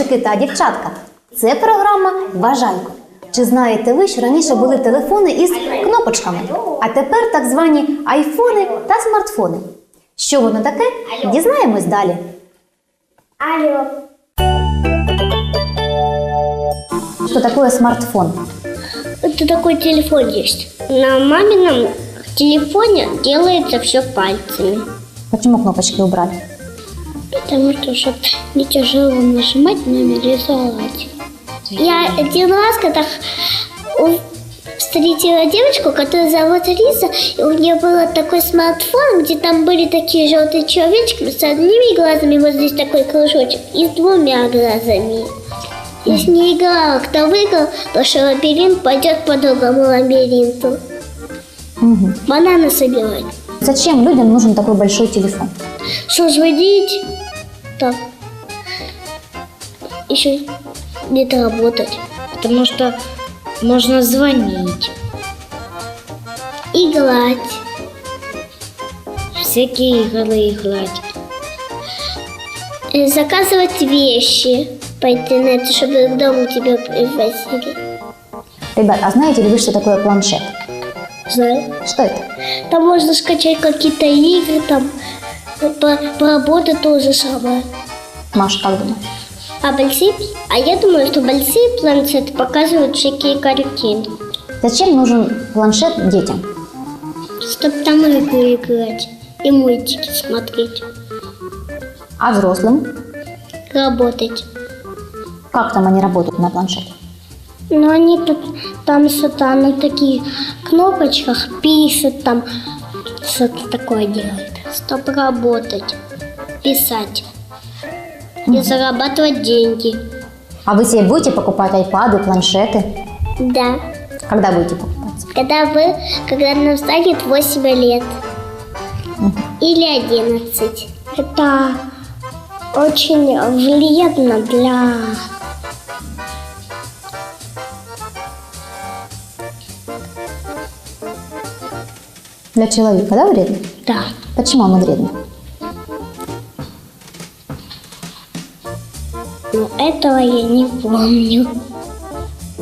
Хлопчики та дівчатка! Це програма Бажайко. Чи знаєте ви, що раніше були телефони із кнопочками, а тепер так звані айфони та смартфони? Що воно таке? Дізнаємось далі. Алло. Що таке смартфон? Это такой телефон есть. На мамином телефоне делается все пальцами. Чому кнопочки убрать? Потому что, чтобы не тяжело нажимать, номер рисовать. Я один раз, когда встретила девочку, которую зовут Лиза, и у нее был такой смартфон, где там были такие желтые человечки с одними глазами, вот здесь такой кружочек, и с двумя глазами. Я с ней играла, кто выиграл, то что лабиринт пойдет по другому лабиринту. Угу. Бананы собирать. Зачем людям нужен такой большой телефон? Созвонить. Так. Еще где-то работать. Потому что можно звонить, Играть. всякие игры играть. Э, Заказывать вещи по интернету, чтобы к дому тебя привозили. Ребят, а знаете ли вы, что такое планшет? Знаю. Что это? Там можно скачать какие-то игры, там по- поработать то же самое. Маша, как думаешь? А большие, а я думаю, что большие планшеты показывают всякие картины. Зачем нужен планшет детям? Чтобы там игры играть и мультики смотреть. А взрослым? Работать. Как там они работают на планшете? Но они тут там что-то на таких кнопочках пишут, там что-то такое делают. Чтобы работать, писать и зарабатывать деньги. А вы себе будете покупать айпады, планшеты? Да. Когда будете покупать? Когда вы, когда нам станет 8 лет. Или 11. Это очень вредно для... Для человека, да, вредно? Да. Почему оно вредно? Но этого я не помню.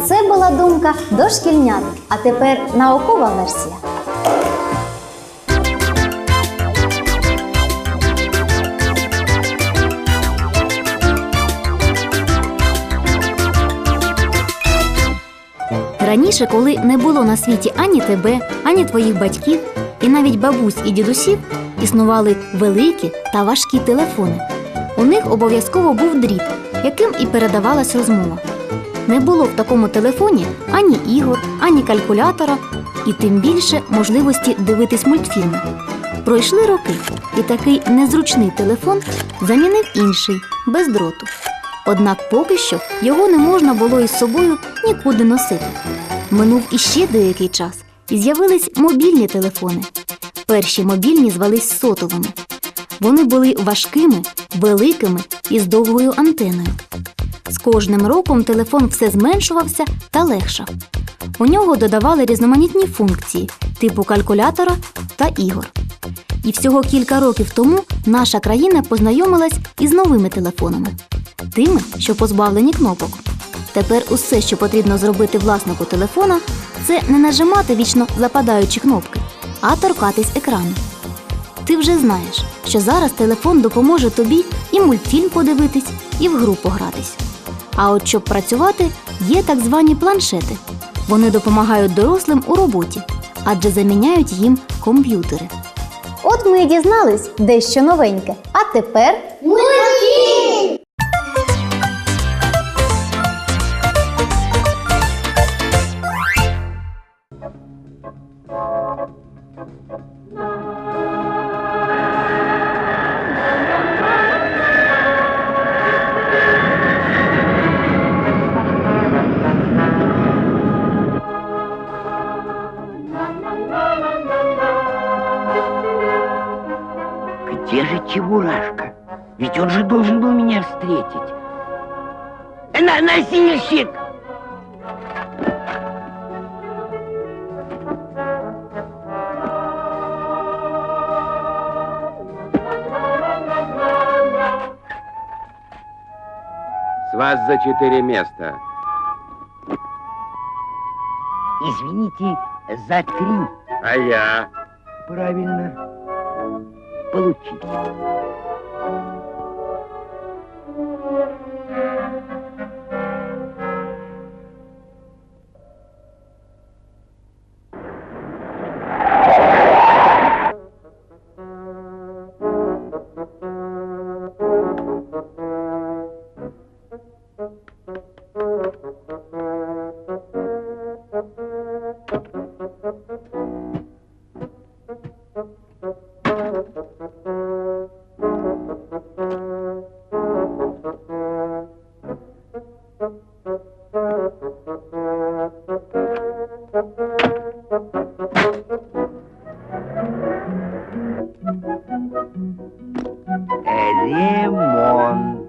Це була думка дошкільнят, а тепер наукова версія. Раніше, коли не було на світі ані тебе, ані твоїх батьків, і навіть бабусь і дідусів, існували великі та важкі телефони. У них обов'язково був дріт, яким і передавалась розмова. Не було в такому телефоні ані ігор, ані калькулятора, і тим більше можливості дивитись мультфільми. Пройшли роки, і такий незручний телефон замінив інший без дроту. Однак поки що його не можна було із собою нікуди носити. Минув іще деякий час, і з'явились мобільні телефони. Перші мобільні звались сотовими. Вони були важкими, великими і з довгою антеною. З кожним роком телефон все зменшувався та легшав. У нього додавали різноманітні функції, типу калькулятора та ігор. І всього кілька років тому наша країна познайомилась із новими телефонами, тими, що позбавлені кнопок. Тепер усе, що потрібно зробити власнику телефона, це не нажимати вічно западаючі кнопки, а торкатись екрану. Ти вже знаєш, що зараз телефон допоможе тобі і мультфільм подивитись, і в гру погратись. А от щоб працювати, є так звані планшети. Вони допомагають дорослим у роботі, адже заміняють їм комп'ютери. От ми і дізнались дещо новеньке. А тепер Где же Чебурашка? Ведь он же должен был меня встретить. На носильщик! вас за четыре места. Извините, за три. А я? Правильно. Получите. Ремонт.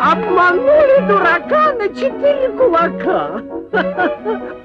Обманули дурака на четыре кулака.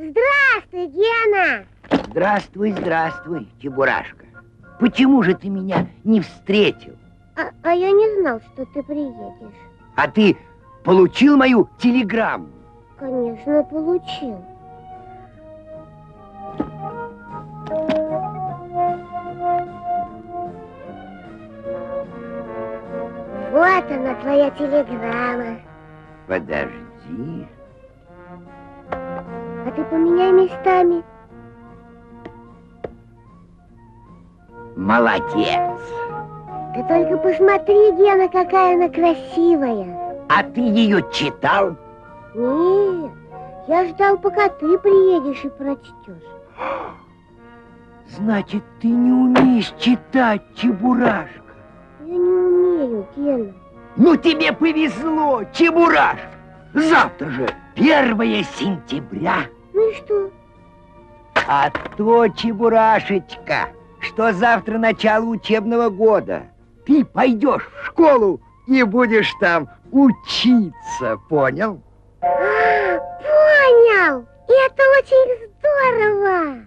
Здравствуй, Гена! Здравствуй, здравствуй, Чебурашка. Почему же ты меня не встретил? А, а я не знал, что ты приедешь. А ты получил мою телеграмму? Конечно, получил. Вот она, твоя телеграмма. Подожди. Ты поменяй местами. Молодец. Ты только посмотри, Гена, какая она красивая. А ты ее читал? Нет, я ждал, пока ты приедешь и прочтешь. Значит, ты не умеешь читать, Чебурашка. Я не умею, Гена. Ну тебе повезло, Чебурашка. Завтра же 1 сентября. Ну и что? А то, Чебурашечка, что завтра начало учебного года. Ты пойдешь в школу и будешь там учиться, понял? Понял! Это очень здорово!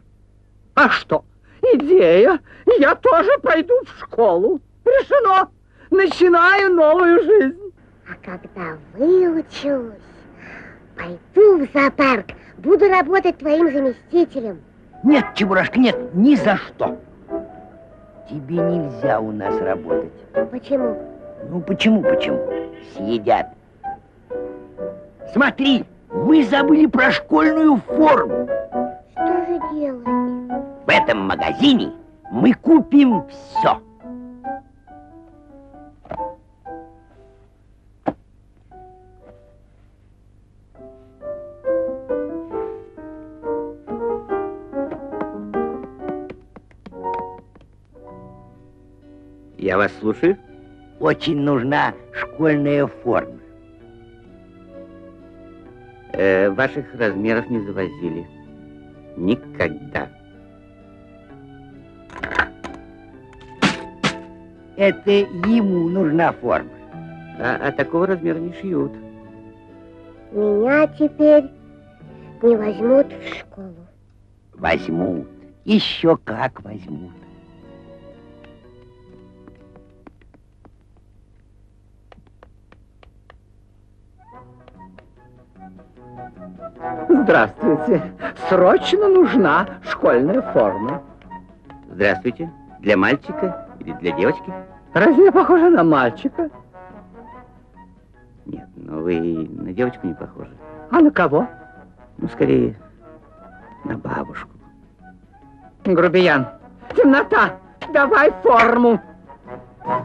А что, идея? Я тоже пойду в школу. Решено. Начинаю новую жизнь. А когда выучусь, пойду в зоопарк, буду работать твоим заместителем. Нет, Чебурашка, нет, ни за что. Тебе нельзя у нас работать. Почему? Ну почему, почему? Съедят. Смотри, мы забыли про школьную форму. Что же делать? В этом магазине мы купим все. Я вас слушаю. Очень нужна школьная форма. Э, ваших размеров не завозили. Никогда. Это ему нужна форма. А, а такого размера не шьют. Меня теперь не возьмут в школу. Возьмут. Еще как возьмут. Здравствуйте. Срочно нужна школьная форма. Здравствуйте. Для мальчика или для девочки? Разве я похожа на мальчика? Нет, но вы на девочку не похожи. А на кого? Ну, скорее, на бабушку. Грубиян. Темнота. Давай форму. Стоп,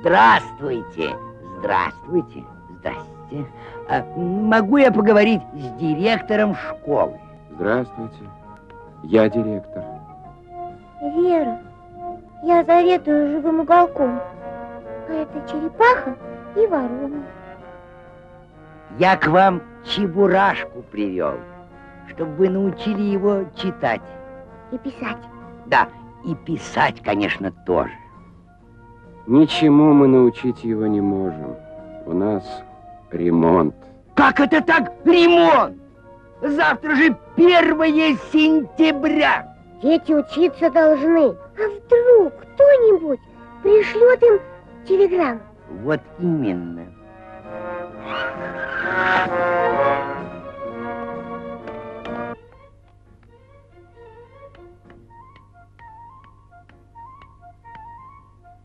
Здравствуйте, здравствуйте, здрасте. А, могу я поговорить с директором школы? Здравствуйте. Я директор. Вера, я заведую живым уголком. А это черепаха и ворона. Я к вам чебурашку привел, чтобы вы научили его читать. И писать. Да, и писать, конечно, тоже. Ничему мы научить его не можем. У нас ремонт. Как это так ремонт? Завтра же 1 сентября. Дети учиться должны. А вдруг кто-нибудь пришлет им телеграмму? Вот именно.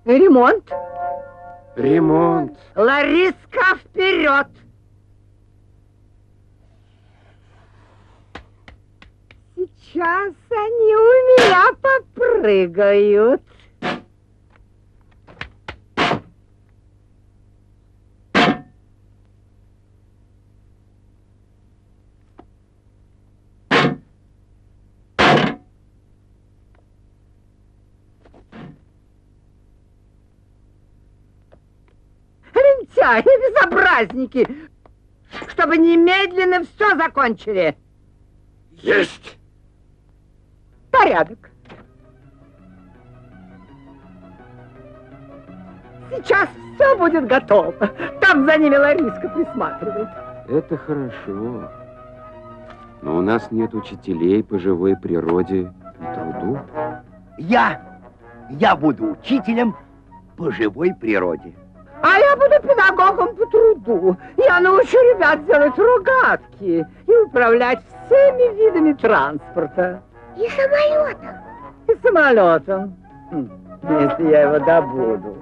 Ремонт. Ремонт. Лариска, вперед! Сейчас они у меня попрыгают. Лентяи, безобразники! Чтобы немедленно все закончили. Есть! Порядок. Сейчас все будет готово. Там за ними Лариска присматривает. Это хорошо. Но у нас нет учителей по живой природе и труду. Я, я буду учителем по живой природе. А я буду педагогом по труду. Я научу ребят делать рогатки и управлять всеми видами транспорта. И самолетом. И самолетом. Если я его добуду.